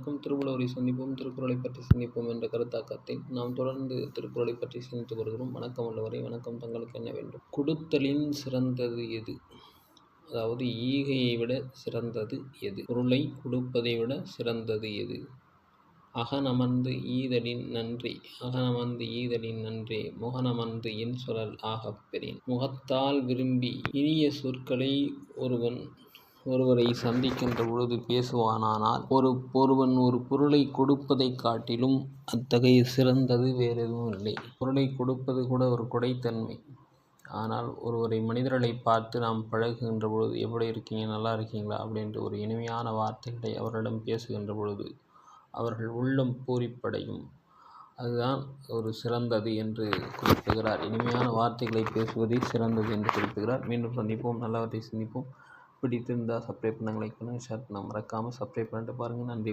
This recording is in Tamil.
வணக்கம். திருவள்ளுவரை சந்திப்போம் திருக்குறளை பற்றி சிந்திப்போம் என்ற கருத்தாக்கத்தில் நாம் தொடர்ந்து திருக்குறளை பற்றி சிந்தித்து வருகிறோம் வணக்கம் உள்ளவரை வணக்கம். தங்களுக்கு என்ன வேண்டும்? கொடுத்தலின் சிறந்தது எது? அதாவது ஈகையை விட சிறந்தது எது? பொருளை கொடுப்பதை விட சிறந்தது எது? அகனமர்ந்து ஈதலின் நன்றி அகனமர்ந்து ஈதலின் நன்றி முகனமர்ந்து இன்சொலல் ஆகப் பெறேன். முகத்தால் விரும்பி இனிய சொற்களை ஒருவன் ஒருவரை சந்திக்கின்ற பொழுது பேசுவானானால் ஒரு ஒருவன் ஒரு பொருளை கொடுப்பதைக் காட்டிலும் அத்தகைய சிறந்தது வேறு எதுவும் இல்லை. பொருளை கொடுப்பது கூட ஒரு கொடைத்தன்மை. ஆனால் ஒருவரை மனிதர்களை பார்த்து நாம் பழகுகின்ற பொழுது எப்படி இருக்கீங்க? நல்லா இருக்கீங்களா? அப்படின்ற ஒரு இனிமையான வார்த்தைகளை அவர்களிடம் பேசுகின்ற பொழுது அவர்கள் உள்ளம் பூரிப்படையும். அதுதான் ஒரு சிறந்தது என்று குறிப்பிடுகிறார். இனிமையான வார்த்தைகளை பேசுவதே சிறந்தது என்று குறிப்பிடுகிறார். மீண்டும் சந்திப்போம். நல்லவற்றை சிந்திப்போம். பிடித்திருந்தால் சப்ஸ்கிரைப் பண்ணுங்கள் லைக் பண்ணுங்கள் ஷேர் பண்ண மறக்காமல் சப்ஸ்கிரைப் பண்ணிட்டு பாருங்கள் நன்றி